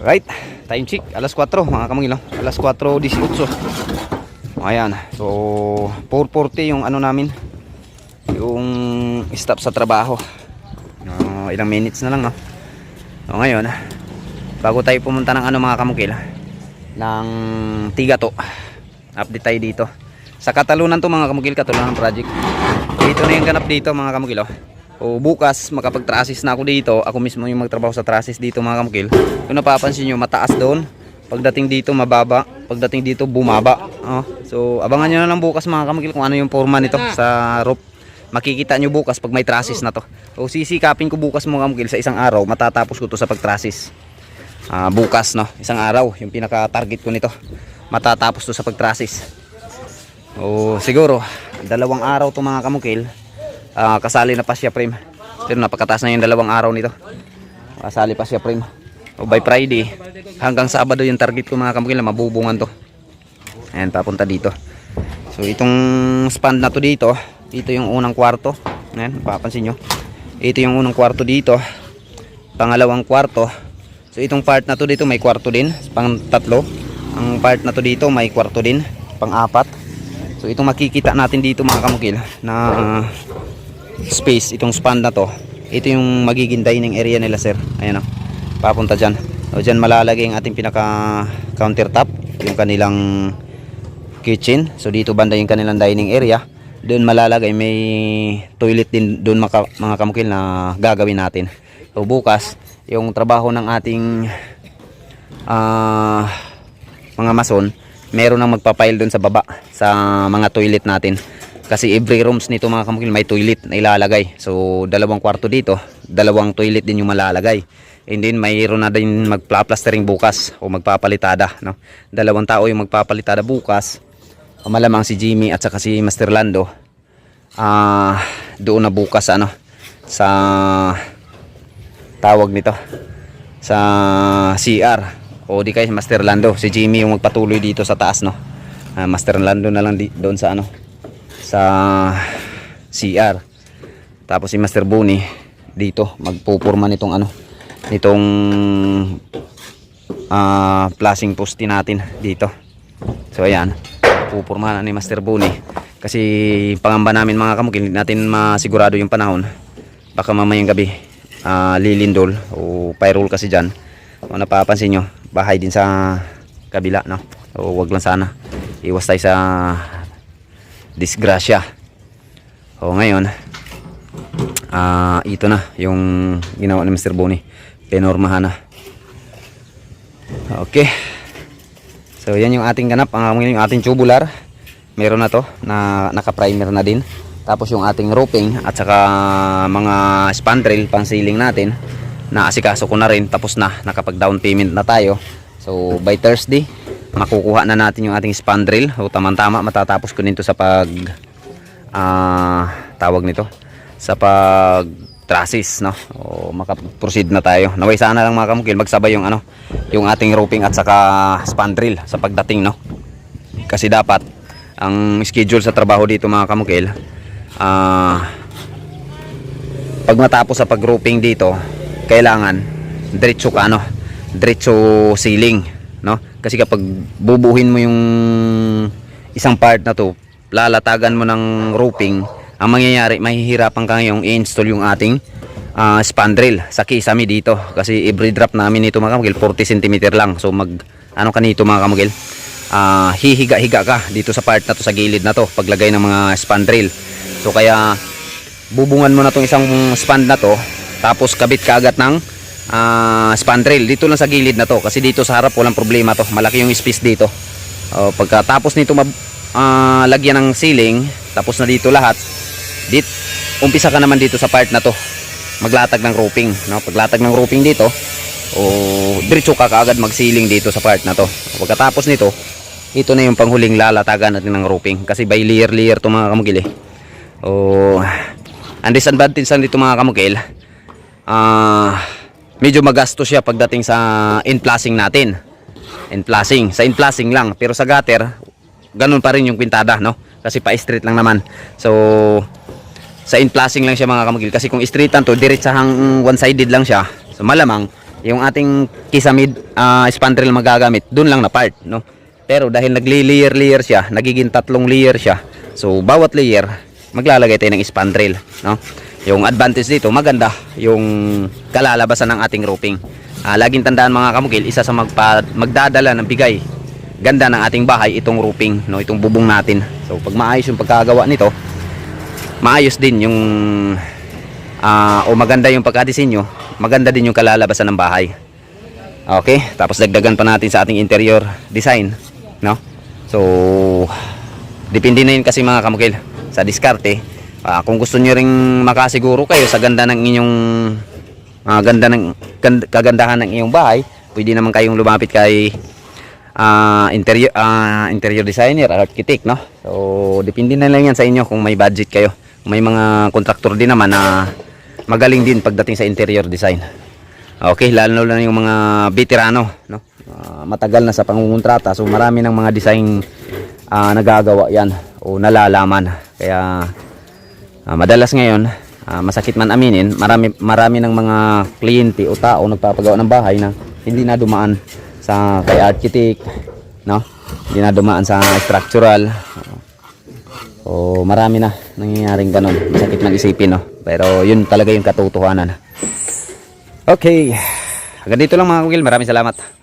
Right, time check, alas 4 mga kamangil, no? alas 4.18 Ayan, so 4.40 yung ano namin Yung stop sa trabaho no, Ilang minutes na lang no? So ngayon, bago tayo pumunta ng ano mga kamukil Ng Tigato Update tayo dito Sa Katalunan to mga kamukil, Katalunan project Dito na yung ganap dito mga kamukil. O bukas makapag-trasis na ako dito, ako mismo yung magtrabaho sa trasis dito mga kamukil. Kung napapansin nyo, mataas doon. Pagdating dito mababa, pagdating dito bumaba. Oh, so abangan nyo na lang bukas mga kamukil kung ano yung forma nito sa roof. Makikita nyo bukas pag may trasis na to. So sisikapin ko bukas mga kamukil sa isang araw, matatapos ko to sa pagtrasis. Ah, bukas no, isang araw, yung pinaka-target ko nito. Matatapos to sa pagtrasis. O siguro, dalawang araw to mga kamukil. Ah, kasali na pa siya frame. Pero napakataas na yung dalawang araw nito. Kasali pa siya frame. O by Friday, hanggang Sabado yung target ko mga kamukil na mabubungan to. Ayan, papunta dito. So itong span na to dito, ito yung unang kwarto. Ayan, papansin nyo. Ito yung unang kwarto dito. Pangalawang kwarto. So itong part na to dito may kwarto din, pang tatlo. Ang part na to dito may kwarto din, pang apat. So itong makikita natin dito mga kamukil na ah, space, itong span na to. Ito yung magiging dining area nila sir. Ayan o. Papunta dyan. O dyan malalagay ang ating pinaka countertop. Yung kanilang kitchen. So dito banda yung kanilang dining area. Doon malalagay may toilet din doon mga, mga kamukil na gagawin natin. So bukas yung trabaho ng ating ah mga mason meron nang magpapile doon sa baba sa mga toilet natin kasi every rooms nito mga kamukil may toilet na ilalagay. So dalawang kwarto dito dalawang toilet din yung malalagay. And then mayroon na din magpa-plastering bukas o magpapalitada no? dalawang tao yung magpapalitada bukas. Malamang si Jimmy at saka si Master Lando ah doon na bukas ano sa tawag nito sa CR o di kaya si Master Lando si Jimmy yung magpatuloy dito sa taas no? Ah, Master Lando na lang di, doon sa ano sa CR tapos si Master Buni dito magpupurma nitong ano nitong ah flashing poste natin dito. So ayan pupurma na ni Master Buni kasi pangamba namin mga kamukil natin masigurado yung panahon. Baka mamayang gabi ah, lilindol o pyrol kasi dyan. Kung napapansin nyo bahay din sa kabila no? O wag lang sana. Iwas tayo sa disgrasya. O ngayon ah ito na yung ginawa ni Mr. Bonnie penormahan na. Okay. So yan yung ating ganap. Ang yung ating tubular. Meron na to na naka primer na din. Tapos yung ating roofing at saka mga spandrel pang ceiling natin na asikaso ko na rin. Tapos na nakapag down payment na tayo. So by Thursday makukuha na natin yung ating spandrel. O tamang tama matatapos ko nito sa pag ah tawag nito sa pag trasis no? O makaproceed na tayo. Naway sana lang mga kamukil magsabay yung ano yung ating roofing at saka spandrel sa pagdating no? Kasi dapat ang schedule sa trabaho dito mga kamukil ah pag matapos sa pag-roofing dito kailangan diretso ka ano? Diretso ceiling no? Kasi kapag bubuhin mo yung isang part na to lalatagan mo ng roofing ang mangyayari mahihirapan ka ngayong i-install yung ating ah, spandrel sa kisame dito. Kasi every drop namin ito mga kamugil 40 cm lang. So mag ano ka nito mga kamugil ah, hihiga-higa ka dito sa part na to sa gilid na to paglagay ng mga spandrel so kaya bubungan mo na tong isang span na to tapos kabit ka agad ng ah, spandrel dito lang sa gilid na to kasi dito sa harap walang problema to. Malaki yung space dito. O, pagkatapos nito mab, ah, lagyan ng ceiling tapos na dito lahat dit umpisa ka naman dito sa part na to. Maglatag ng roofing no? Paglatag ng roofing dito o diretso ka kaagad mag ceiling dito sa part na to. Pagkatapos nito ito na yung panghuling lalatagan natin ng roofing kasi by layer layer to mga kamugil eh. O ang disadvantage lang dito mga kamukil. Ah medyo magasto siya pagdating sa in-flashing natin in-flashing sa in-flashing lang pero sa gutter ganun pa rin yung pintada no kasi pa straight lang naman so sa in-flashing lang siya mga kamukil kasi kung straightan to diretsahang one sided lang siya so malamang yung ating kisamid uh, spandrel magagamit, dun lang na part, no? Pero dahil nagli-layer-layer siya, nagiging tatlong layer siya. So, bawat layer, maglalagay tayo ng spandrel, no? Yung advantage dito, maganda yung kalalabasan ng ating roofing. Ah, laging tandaan mga kamukil, isa sa magpa, magdadala ng bigay ganda ng ating bahay itong roofing, no? Itong bubong natin. So, pag maayos yung pagkagawa nito, maayos din yung ah, o maganda yung pagkadisenyo, maganda din yung kalalabasan ng bahay. Okay, tapos dagdagan pa natin sa ating interior design, no? So, depende na yun kasi mga kamukil sa diskarte. Ah, kung gusto niyo ring makasiguro kayo sa ganda ng inyong ah, ganda ng gand- kagandahan ng iyong bahay, pwede naman kayong lumapit kay ah, interior ah, interior designer, architect, no? So, depende na lang yan sa inyo kung may budget kayo. May mga kontraktor din naman na magaling din pagdating sa interior design. Okay, lalo na yung mga veterano, no? Ah, matagal na sa pangungontrata, so marami ng mga design ah, nagagawa yan o nalalaman. Kaya ah, madalas ngayon, ah, masakit man aminin, marami marami ng mga kliyente o tao nagpapagawa ng bahay na hindi na dumaan sa kay architect, no? Hindi na dumaan sa structural. O marami na nangyayaring ganun. Masakit man isipin, no? Pero yun talaga yung katotohanan. Okay. Hanggang dito lang mga kugil. Maraming salamat.